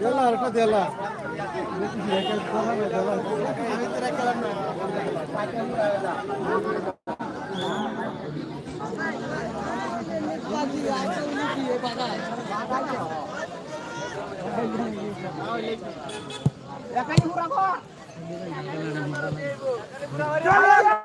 দেলা আরেকটা দেলা বাধা Chalo!